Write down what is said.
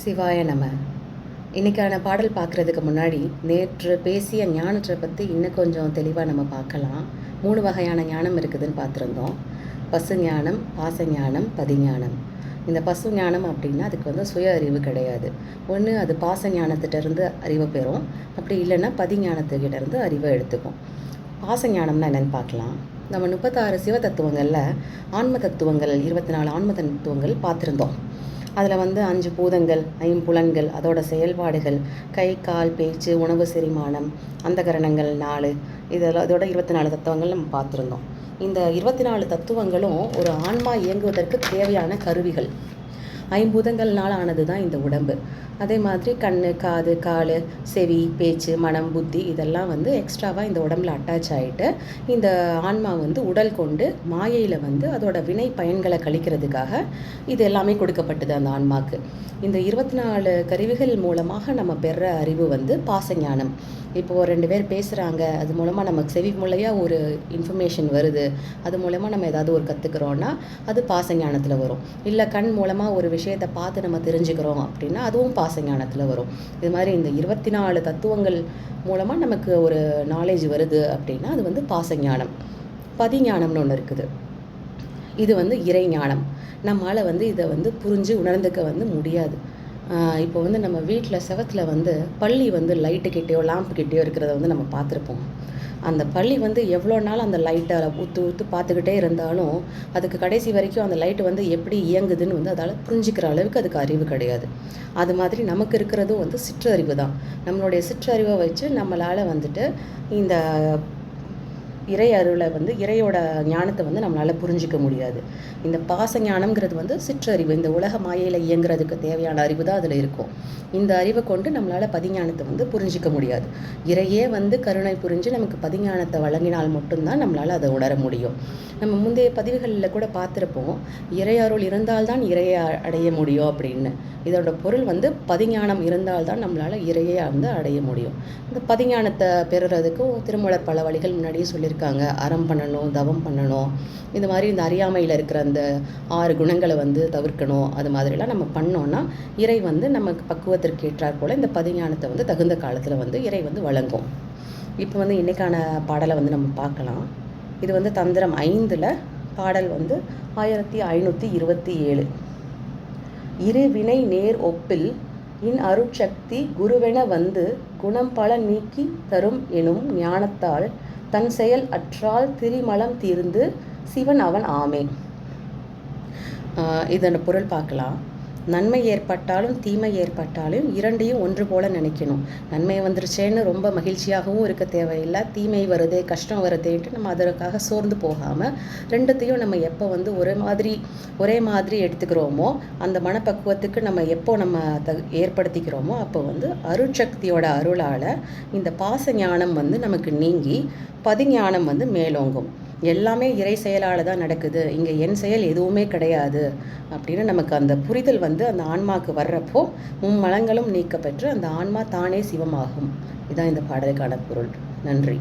சிவாய நம. இன்னைக்கான பாடல் பார்க்குறதுக்கு முன்னாடி நேற்று பேசிய ஞானத்தை பற்றி இன்னும் கொஞ்சம் தெளிவாக நம்ம பார்க்கலாம். மூணு வகையான ஞானம் இருக்குதுன்னு பார்த்துருந்தோம். பசு ஞானம் பாச ஞானம் பதிஞானம் இந்த பசு ஞானம் அப்படின்னா அதுக்கு வந்து சுய அறிவு கிடையாது. ஒன்று அது பாச ஞானத்திட்டேருந்து அறிவை பெறும். அப்படி இல்லைன்னா பதிஞானத்துக்கிட்ட இருந்து அறிவை எடுத்துக்கும். பாச ஞானம்னா என்னென்னு பார்க்கலாம். நம்ம முப்பத்தாறு சிவ தத்துவங்களில் ஆன்ம தத்துவங்கள் இருபத்தி நாலு ஆன்ம தத்துவங்கள் பார்த்துருந்தோம். அதில் வந்து அஞ்சு பூதங்கள் ஐம்புலன்கள் அதோட செயல்பாடுகள் கை கால் பேச்சு உணவு செரிமானம் அந்தகரணங்கள் நாலு. இதெல்லாம் இதோட இருபத்தி நாலு தத்துவங்கள் நம்ம பார்த்துருந்தோம். இந்த இருபத்தி நாலு தத்துவங்களும் ஒரு ஆன்மா இயங்குவதற்கு தேவையான கருவிகள். ஐம்பூதங்கள்னால் ஆனது தான் இந்த உடம்பு. அதே மாதிரி கண் காது கால் செவி பேச்சு மனம் புத்தி இதெல்லாம் வந்து எக்ஸ்ட்ராவாக இந்த உடம்புல அட்டாச் ஆகிட்டு இந்த ஆன்மா வந்து உடல் கொண்டு மாயையில் வந்து அதோட வினை பயன்களை கழிக்கிறதுக்காக இது எல்லாமே கொடுக்கப்பட்டது அந்த ஆன்மாக்கு. இந்த இருபத்தி நாலு கருவிகள் மூலமாக நம்ம பெற அறிவு வந்து பாசஞானம். இப்போது ரெண்டு பேர் பேசுகிறாங்க அது மூலமாக நமக்கு செவி மூலையாக ஒரு இன்ஃபர்மேஷன் வருது அது மூலமாக நம்ம ஏதாவது ஒரு கற்றுக்குறோன்னா அது பாசஞானத்தில் வரும். இல்லை கண் மூலமாக ஒரு விஷயத்தை பார்த்து நம்ம தெரிஞ்சுக்கிறோம் அப்படின்னா அதுவும் பாசஞானத்தில் வரும். இது மாதிரி இந்த இருபத்தி நாலு தத்துவங்கள் மூலமாக நமக்கு ஒரு நாலேஜ் வருது அப்படின்னா அது வந்து பாசஞானம். பதிஞானம்னு ஒன்று இருக்குது. இது வந்து இறை ஞானம் நம்மளால் வந்து இதை வந்து புரிஞ்சு உணர்ந்துக்க வந்து முடியாது. இப்போ வந்து நம்ம வீட்டில் செவத்தில் வந்து பள்ளி வந்து லைட்டு கிட்டேயோ கிட்டேயோ இருக்கிறத வந்து நம்ம பார்த்துருப்போம். அந்த பள்ளி வந்து எவ்வளோ நாள் அந்த லைட்டை ஊற்று ஊற்று பார்த்துக்கிட்டே இருந்தாலும் அதுக்கு கடைசி வரைக்கும் அந்த லைட்டு வந்து எப்படி இயங்குதுன்னு வந்து அதால் புரிஞ்சிக்கிற அளவுக்கு அதுக்கு அறிவு கிடையாது. அது மாதிரி நமக்கு இருக்கிறதும் வந்து சிற்றறிவு தான். நம்மளுடைய சிற்றறிவை வச்சு நம்மளால் வந்துட்டு இந்த இறை அருளை வந்து இறையோட ஞானத்தை வந்து நம்மளால் புரிஞ்சிக்க முடியாது. இந்த பாச ஞானம்ங்கிறது வந்து சிற்றறிவு இந்த உலக மாயையில் இயங்குறதுக்கு தேவையான அறிவு தான் அதில் இருக்கும். இந்த அறிவை கொண்டு நம்மளால் பதிஞானத்தை வந்து புரிஞ்சிக்க முடியாது. இறையே வந்து கருணை புரிஞ்சு நமக்கு பதிஞானத்தை வழங்கினால் மட்டும்தான் நம்மளால் அதை உணர முடியும். நம்ம முந்தைய பதிவுகளில் கூட பார்த்துருப்போம் இறை அருள் இருந்தால்தான் இறையை அடைய முடியும் அப்படின்னு. இதோட பொருள் வந்து பதிஞானம் இருந்தால்தான் நம்மளால் இறையை வந்து அடைய முடியும். இந்த பதிஞானத்தை பெறுறதுக்கும் திருமூலர் பல வழிகள் முன்னாடியே சொல்லியிருக்காங்க. அறம் பண்ணணும் தவம் பண்ணணும். இந்த மாதிரி இந்த அறியாமையில் இருக்கிற அந்த ஆறு குணங்களை வந்து தவிர்க்கணும். அது மாதிரிலாம் நம்ம பண்ணோன்னா இறை வந்து நமக்கு பக்குவத்திற்கு ஏற்றாற் போல் இந்த பதிஞானத்தை வந்து தகுந்த காலத்தில் வந்து இறை வந்து வழங்கும். இப்போ வந்து இன்றைக்கான பாடலை வந்து நம்ம பார்க்கலாம். இது வந்து தந்திரம் ஐந்தில் பாடல் வந்து ஆயிரத்தி ஐநூற்றி இருபத்தி ஏழு. இரு வினை நேர் ஒப்பில் இன் அருட்சக்தி குருவென வந்து குணம் பல நீக்கி தரும் எனும் ஞானத்தால் தன் செயல் அற்றால் திரிமலம் தீர்ந்து சிவன் அவன் ஆமே இதன் பொருள் பார்க்கலாம். நன்மை ஏற்பட்டாலும் தீமை ஏற்பட்டாலும் இரண்டையும் ஒன்று போல நினைக்கணும். நன்மை வந்துருச்சேன்னு ரொம்ப மகிழ்ச்சியாகவும் இருக்க தேவையில்லை. தீமை வருதே கஷ்டம் வருதேன்ட்டு நம்ம அதற்காக சோர்ந்து போகாமல் ரெண்டுத்தையும் நம்ம எப்போ வந்து ஒரே மாதிரி ஒரே மாதிரி எடுத்துக்கிறோமோ அந்த மனப்பக்குவத்துக்கு நம்ம எப்போ நம்ம த ஏற்படுத்திக்கிறோமோ அப்போ வந்து அருட்சக்தியோட அருளால் இந்த பாச ஞானம் வந்து நமக்கு நீங்கி பதிஞானம் வந்து மேலோங்கும். எல்லாமே இறை செயலால் தான் நடக்குது. இங்கே என் செயல் எதுவுமே கிடையாது. அப்படின்னு நமக்கு அந்த புரிதல் வந்து அந்த ஆன்மாவுக்கு வர்றப்போ மும்மலங்களும் நீக்கப்பெற்று அந்த ஆன்மா தானே சிவமாகும். இதுதான் இந்த பாடலுக்கான பொருள். நன்றி.